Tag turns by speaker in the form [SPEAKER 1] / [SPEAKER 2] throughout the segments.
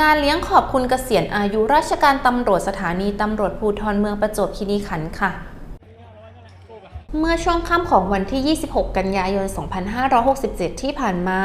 [SPEAKER 1] งานเลี้ยงขอบคุณเกษียณอายุราชการตำรวจสถานีตำรวจภูธรเมืองประจวบคีรีขันธ์ค่ะ เมื่อช่วงค่ำของวันที่ 26 กันยายน 2567 ที่ผ่านมา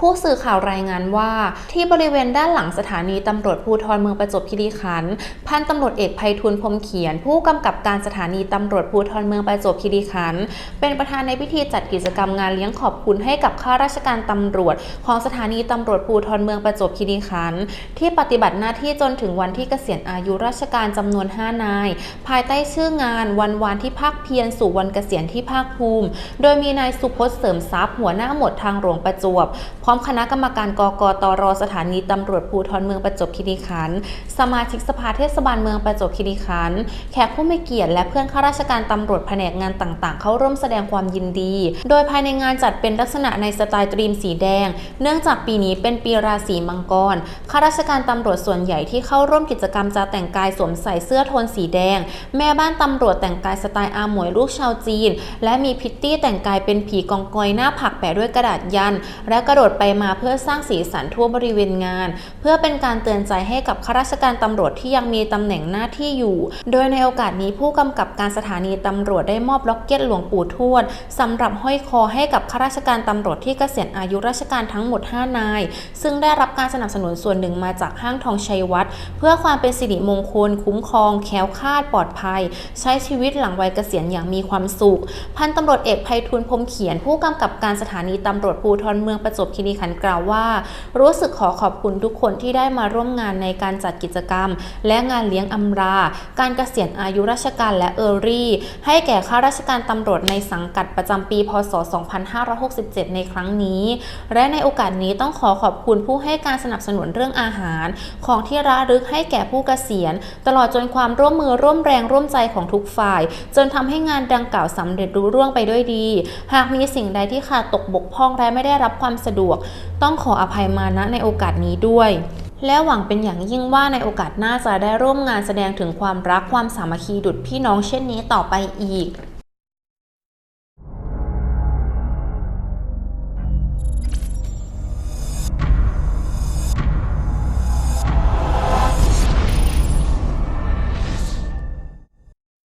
[SPEAKER 1] ผู้สื่อข่าวรายงานว่า ที่บริเวณด้านหลังสถานีตำรวจภูธรเมืองประจวบคีรีขันธ์ พันตำรวจเอกไพฑูรย์พรมเขียน ผู้กำกับการสถานีตำรวจภูธรเมืองประจวบคีรีขันธ์ เป็นประธานในพิธีจัดกิจกรรมงานเลี้ยงขอบคุณให้กับข้าราชการตำรวจ ของสถานีตำรวจภูธรเมืองประจวบคีรีขันธ์ที่ปฏิบัติหน้าที่จนถึงวันที่เกษียณอายุราชการจำนวน 5 นาย ภายใต้ชื่องานวันวานที่ภาคเพียรสู่วันเกษียณที่ภาคภูมิ โดยมีนายสุพจน์เสริมทรัพย์หัวหน้าหมวดทางหลวงประจวบ พร้อมคณะกรรมการกกตรสถานีตำรวจภูธรเมืองประจวบคีรีขันธ์สมาชิกสภาเทศบาลเมืองประจวบคีรีขันธ์แขกผู้มีเกียรติและเพื่อนข้าราชการตำรวจแผนกงานต่างๆ เข้าร่วมแสดงความยินดี โดยภายในงานจัดเป็นลักษณะในสไตล์ตรีมสีแดง เนื่องจากปีนี้เป็นปีราศีมังกรข้าราชการตำรวจส่วนใหญ่ที่เข้าร่วมกิจกรรมจะแต่งกายสวมใส่เสื้อโทนสีแดง แม่บ้านตำรวจแต่งกายสไตล์อาหมวยลูกชาวจีน และมีพิตตี้แต่งกายเป็นผีกองกอยหน้าผักแปะด้วยกระดาษยัน และกระโดดไปมาเพื่อสร้างสีสันทั่วบริเวณงาน เพื่อเป็นการเตือนใจให้กับข้าราชการตำรวจที่ยังมีตำแหน่งหน้าที่อยู่ โดยในโอกาสนี้ผู้กำกับการสถานีตำรวจได้มอบล็อกเก็ตหลวงปู่ทวดสำหรับห้อยคอให้กับข้าราชการตำรวจที่เกษียณอายุราชการทั้งหมด 5 นาย ซึ่งได้รับการสนับสนุนส่วนหนึ่งมาจากห้างทองชัยวัฒน์เพื่อความเป็นสิริมงคล คุ้มครอง แคล้วคลาดปลอดภัย ใช้ชีวิตหลังวัยเกษียณอย่างมีความสุข พันตำรวจเอกไพฑูรย์พรมเขียน ผู้กำกับการสถานีตำรวจภูธรเมืองประจวบคีรีขันธ์กล่าวว่า รู้สึกขอขอบคุณทุกคนที่ได้มาร่วมงานในการจัดกิจกรรม และงานเลี้ยงอำลาการเกษียณอายุราชการและเออรี่ ให้แก่ข้าราชการตำรวจในสังกัดประจำปี พศ 2567 ในครั้งนี้ และในโอกาสนี้ต้องขอขอบคุณผู้ให้การสนับสนุนเรื่องอาหาร ของที่ระลึกให้แก่ผู้เกษียณ ตลอดจนความร่วมมือร่วมแรงร่วมใจของทุกฝ่าย จนทำให้งานดังกล่าวสำเร็จรู้ร่วงไปด้วยดี หากมีสิ่งใดที่ขาดตกบกพร่องและไม่ได้รับความสะดวก ต้องขออภัยมานะในโอกาสนี้ด้วยและหวังเป็นอย่างยิ่งว่าในโอกาสหน้าจะได้ร่วมงานแสดงถึงความรักความสามัคคีดุจพี่น้องเช่นนี้ต่อไปอีก